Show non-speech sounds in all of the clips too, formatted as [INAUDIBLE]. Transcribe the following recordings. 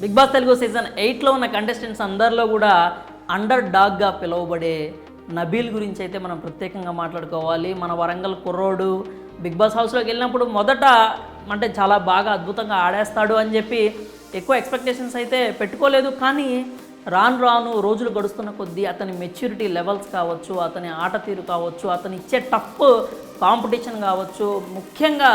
Big boss Telugu season ఎయిట్లో ఉన్న contestants అందరిలో కూడా అండర్ డాగ్గా పిలువబడే నబీల్ గురించి అయితే మనం ప్రత్యేకంగా మాట్లాడుకోవాలి. మన వరంగల్ కుర్రోడు బిగ్ బాస్ హౌస్లోకి వెళ్ళినప్పుడు మొదట అంటే చాలా బాగా అద్భుతంగా ఆడేస్తాడు అని చెప్పి ఎక్కువ ఎక్స్పెక్టేషన్స్ అయితే పెట్టుకోలేదు. కానీ రాను రాను రోజులు గడుస్తున్న కొద్దీ అతని మెచ్యూరిటీ లెవెల్స్ కావచ్చు అతని ఆట తీరు కావచ్చు అతని ఇచ్చే టఫ్ కాంపిటీషన్ కావచ్చు ముఖ్యంగా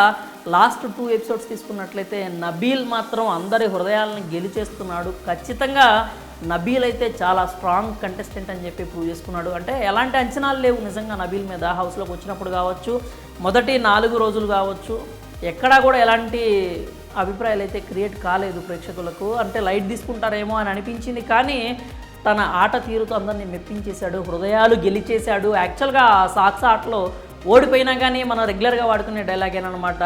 లాస్ట్ టూ ఎపిసోడ్స్ తీసుకున్నట్లయితే నబీల్ మాత్రం అందరి హృదయాలను గెలిచేస్తున్నాడు. ఖచ్చితంగా నబీల్ అయితే చాలా స్ట్రాంగ్ కంటెస్టెంట్ అని చెప్పి ప్రూవ్ చేసుకున్నాడు. అంటే ఎలాంటి అంచనాలు లేవు నిజంగా నబీల్ మీద హౌస్లోకి వచ్చినప్పుడు కావచ్చు మొదటి నాలుగు రోజులు కావచ్చు. ఎక్కడా కూడా ఎలాంటి అభిప్రాయాలు అయితే క్రియేట్ కాలేదు ప్రేక్షకులకు. అంటే లైట్ తీసుకుంటారేమో అని అనిపించింది కానీ తన ఆట తీరుతో అందరినీ మెప్పించేశాడు హృదయాలు గెలిచేశాడు. యాక్చువల్గా ఆ ఆటలో ఓడిపోయినా కానీ మనం రెగ్యులర్గా వాడుకునే డైలాగ్ అనమాట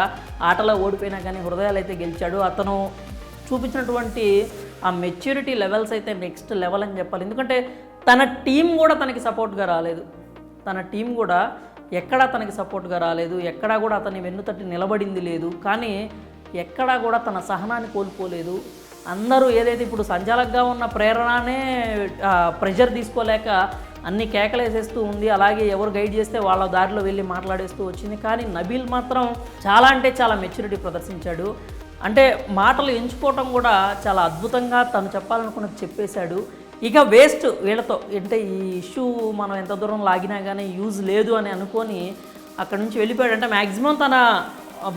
ఆటలో ఓడిపోయినా కానీ హృదయాలు అయితే గెలిచాడు. అతను చూపించినటువంటి ఆ మెచ్యూరిటీ లెవెల్స్ అయితే నెక్స్ట్ లెవెల్ అని చెప్పాలి. ఎందుకంటే తన టీం కూడా తనకి సపోర్ట్గా రాలేదు. తన టీం కూడా ఎక్కడా తనకి సపోర్ట్గా రాలేదు. ఎక్కడా కూడా అతని వెన్నుతట్టి నిలబడింది లేదు. కానీ ఎక్కడా కూడా తన సహనాన్ని కోల్పోలేదు. అందరూ ఏదైతే ఇప్పుడు సంచాలకగా ఉన్న ప్రేరణనే ప్రెషర్ తీసుకోలేక అన్ని కేకలేసేస్తూ ఉంది. అలాగే ఎవరు గైడ్ చేస్తే వాళ్ళ దారిలో వెళ్ళి మాట్లాడేస్తూ వచ్చింది. కానీ నబీల్ మాత్రం చాలా అంటే చాలా మెచ్యూరిటీ ప్రదర్శించాడు. అంటే మాటలు ఎంచుకోవటం కూడా చాలా అద్భుతంగా తను చెప్పాలనుకున్నది చెప్పేశాడు. ఇక వేస్ట్ వీళ్ళతో. అంటే ఈ ఇష్యూ మనం ఎంత దూరం లాగినా కానీ యూజ్ లేదు అని అనుకొని అక్కడ నుంచి వెళ్ళిపోయాడు. అంటే మ్యాక్సిమం తన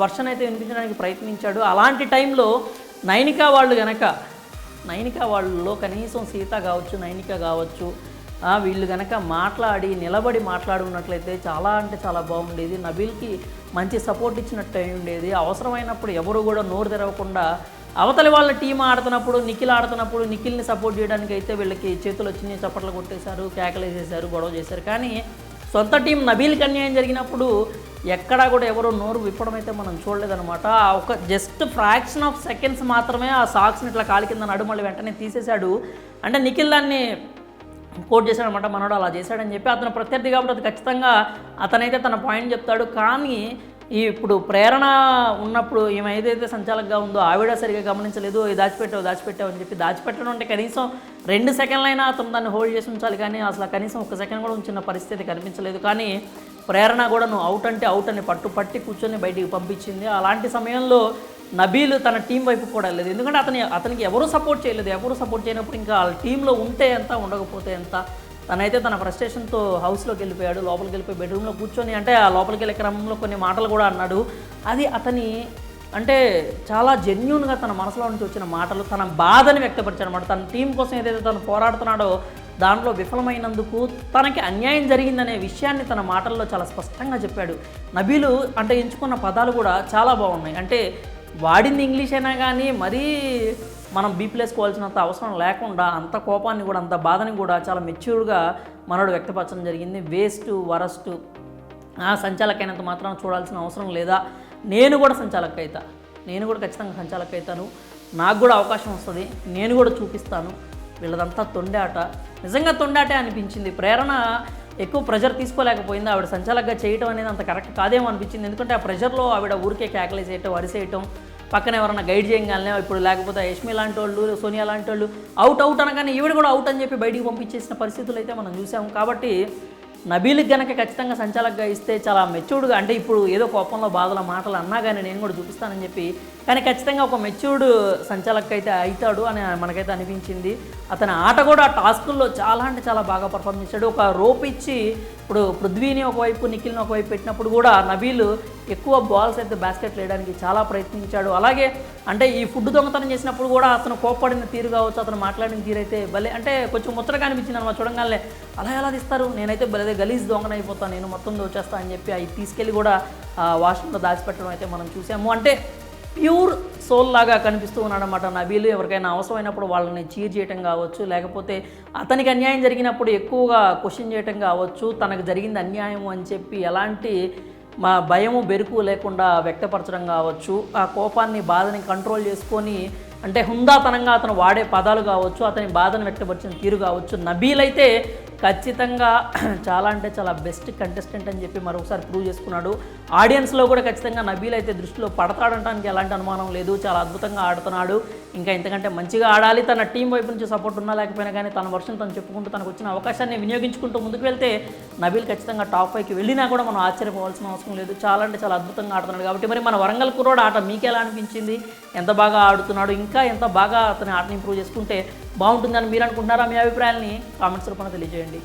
వర్షన్ అయితే వినిపించడానికి ప్రయత్నించాడు. అలాంటి టైంలో నైనికా వాళ్ళు కనుక నైనికా వాళ్ళలో కనీసం సీత కావచ్చు నైనిక కావచ్చు వీళ్ళు కనుక మాట్లాడి నిలబడి మాట్లాడున్నట్లయితే చాలా అంటే చాలా బాగుండేది. నబీల్కి మంచి సపోర్ట్ ఇచ్చినట్టు అయి ఉండేది. అవసరమైనప్పుడు ఎవరు కూడా నోరు తెరవకుండా అవతలి వాళ్ళ టీం ఆడుతున్నప్పుడు నిఖిల్ ఆడుతున్నప్పుడు నిఖిల్ని సపోర్ట్ చేయడానికి అయితే వీళ్ళకి చేతులు వచ్చినాయి చప్పట్లు కొట్టేశారు కేకలేసేశారు గొడవ చేశారు. కానీ సొంత టీం నబీల్కి అన్యాయం జరిగినప్పుడు ఎక్కడా కూడా ఎవరో నోరు విప్పడం అయితే మనం చూడలేదనమాట ఆ ఒక జస్ట్ ఫ్రాక్షన్ ఆఫ్ సెకండ్స్ మాత్రమే ఆ సాక్స్ని ఇట్లా కాలి కింద నడు వెంటనే తీసేశాడు. అంటే నిఖిల్ దాన్ని కోట్ చేశాడనమాట మనోడు అలా చేశాడని చెప్పి అతను ప్రత్యర్థి కాబట్టి అది ఖచ్చితంగా అతనైతే తన పాయింట్ చెప్తాడు. కానీ ఈ ఇప్పుడు ప్రేరణ ఉన్నప్పుడు ఈమె ఏదైతే సంచాలకగా ఉందో ఆవిడ సరిగా గమనించలేదు దాచిపెట్టావు దాచిపెట్టావు అని చెప్పి దాచిపెట్టడం అంటే కనీసం రెండు సెకండ్లైనా అతను దాన్ని హోల్డ్ చేసి ఉంచాలి. కానీ అసలు కనీసం ఒక సెకండ్ కూడా ఉంచిన పరిస్థితి కనిపించలేదు. కానీ ప్రేరణ కూడా నువ్వు అవుట్ అంటే అవుట్ అని పట్టు పట్టి కూర్చొని బయటికి పంపించింది. అలాంటి సమయంలో నబీలు తన టీం వైపు కూడా వెళ్ళలేదు ఎందుకంటే అతని అతనికి ఎవరు సపోర్ట్ చేయలేదు. ఎవరు సపోర్ట్ చేయనప్పుడు ఇంకా వాళ్ళ టీంలో ఉంటే ఎంత ఉండకపోతే ఎంత తనైతే తన ఫ్రస్ట్రేషన్తో హౌస్లోకి వెళ్ళిపోయాడు లోపలికి వెళ్ళిపోయి బెడ్రూమ్లో కూర్చొని అంటే ఆ లోపలికి వెళ్ళే క్రమంలో కొన్ని మాటలు కూడా అన్నాడు. అది అతని అంటే చాలా జెన్యున్గా తన మనసులో నుంచి వచ్చిన మాటలు తన బాధని వ్యక్తపరిచాడు అనమాట తన టీం కోసం ఏదైతే తను పోరాడుతున్నాడో దాంట్లో విఫలమైనందుకు తనకి అన్యాయం జరిగిందనే విషయాన్ని తన మాటల్లో చాలా స్పష్టంగా చెప్పాడు. నబీలు అంటే ఎంచుకున్న పదాలు కూడా చాలా బాగున్నాయి. అంటే వాడింది ఇంగ్లీష్ అయినా కానీ మరీ మనం బీప్లేసుకోవాల్సినంత అవసరం లేకుండా అంత కోపాన్ని కూడా అంత బాధని కూడా చాలా మెచ్యూర్గా మనోడు వ్యక్తపరచడం జరిగింది. వేస్ట్ వరస్ట్ ఆ సంచాలకైనంత మాత్రం చూడాల్సిన అవసరం లేదా? నేను కూడా సంచాలక అవుతా నేను కూడా ఖచ్చితంగా సంచాలక అవుతాను నాకు కూడా అవకాశం వస్తుంది. నేను కూడా చూపిస్తాను. వీళ్ళదంతా తొండాట. నిజంగా తొండాటే అనిపించింది. ప్రేరణ ఎక్కువ ప్రెషర్ తీసుకోలేకపోయింది. ఆవిడ సంచాలకగా చేయటం అనేది అంత కరెక్ట్ కాదేమో అనిపించింది. ఎందుకంటే ఆ ప్రెషర్లో ఆవిడ ఊరికే కేకలేసేయటం అరిసేయటం పక్కన ఎవరైనా గైడ్ చేయగానే ఇప్పుడు లేకపోతే యష్మి లాంటి వాళ్ళు సోనియా లాంటి వాళ్ళు అవుట్ అవుట్ అనగానే ఈవిడ కూడా అవుట్ అని చెప్పి బయటికి పంపించేసిన పరిస్థితులు అయితే మనం చూసాము. కాబట్టి నబీలకు కనుక ఖచ్చితంగా సంచాలకగా ఇస్తే చాలా మెచ్యూర్డ్గా అంటే ఇప్పుడు ఏదో కోపంలో బాధల మాటలు అన్నా కానీ నేను కూడా చూపిస్తానని చెప్పి కానీ ఖచ్చితంగా ఒక మెచ్యూర్డ్ సంచాలక్ అయితే అవుతాడు అని మనకైతే అనిపించింది. అతని ఆట కూడా టాస్కుల్లో చాలా అంటే చాలా బాగా పర్ఫామ్ చేశాడు. ఒక రోప్ ఇచ్చి ఇప్పుడు పృథ్వీని ఒకవైపు నిఖిల్ని ఒకవైపు పెట్టినప్పుడు కూడా నబీల్ ఎక్కువ బాల్స్ అయితే బాస్కెట్ వేయడానికి చాలా ప్రయత్నించాడు. అలాగే అంటే ఈ ఫుడ్ దొంగతనం చేసినప్పుడు కూడా అతను కోప్పడిన తీరు కావచ్చు అతను మాట్లాడిన తీరు అయితే భలే అంటే కొంచెం ముచ్చటగా అనిపించింది అనమాట. చూడంగానే అలా ఎలా తీస్తారు? నేనైతే భలే గలీజ్ దొంగన అయిపోతాను నేను మొత్తం దోచేస్తా అని చెప్పి అవి తీసుకెళ్ళి కూడా వాష్రూమ్లో దాచిపెట్టడం అయితే మనం చూసాము. అంటే ప్యూర్ సోల్ లాగా కనిపిస్తూ ఉన్నాడనమాట నబీలు. ఎవరికైనా అవసరమైనప్పుడు వాళ్ళని చీర్ చేయటం కావచ్చు లేకపోతే అతనికి అన్యాయం జరిగినప్పుడు ఎక్కువగా క్వశ్చన్ చేయటం కావచ్చు తనకు జరిగింది అన్యాయం అని చెప్పి ఎలాంటి మా భయము బెరుకు లేకుండా వ్యక్తపరచడం కావచ్చు. ఆ కోపాన్ని బాధని కంట్రోల్ చేసుకొని అంటే హుందాతనంగా అతను వాడే పదాలు కావచ్చు అతని బాధను వ్యక్తపరిచిన తీరు కావచ్చు. నబీల్ అయితే ఖచ్చితంగా [CLEARS THROAT] చాలా అంటే చాలా బెస్ట్ కంటెస్టెంట్ అని చెప్పి మరొకసారి ప్రూవ్ చేసుకున్నాడు. ఆడియన్స్లో కూడా ఖచ్చితంగా నబీల్ అయితే దృష్టిలో పడతాడంటానికి ఎలాంటి అనుమానం లేదు. చాలా అద్భుతంగా ఆడుతున్నాడు. ఇంకా ఇంతకంటే మంచిగా ఆడాలి. తన టీం వైపు నుంచి సపోర్ట్ ఉన్నా లేకపోయినా కానీ తన వర్షం తను చెప్పుకుంటూ తనకు వచ్చిన అవకాశాన్ని వినియోగించుకుంటూ ముందుకు వెళ్తే నబీల్ ఖచ్చితంగా టాప్ ఫైవ్కి వెళ్ళినా కూడా మనం ఆశ్చర్యపోవాల్సిన అవసరం లేదు. చాలా అంటే చాలా అద్భుతంగా ఆడుతున్నాడు కాబట్టి మరి మన వరంగల్ కుర్రోడు ఆట మీకు ఎలా అనిపించింది? ఎంత బాగా ఆడుతున్నాడు? ఇంకా ఎంత బాగా అతని ఆటని ఇంప్రూవ్ చేసుకుంటే బాగుంటుందని మీరు అనుకుంటున్నారా మీ అభిప్రాయాల్ని? కామెంట్స్ రూపంలో తెలియజేయండి.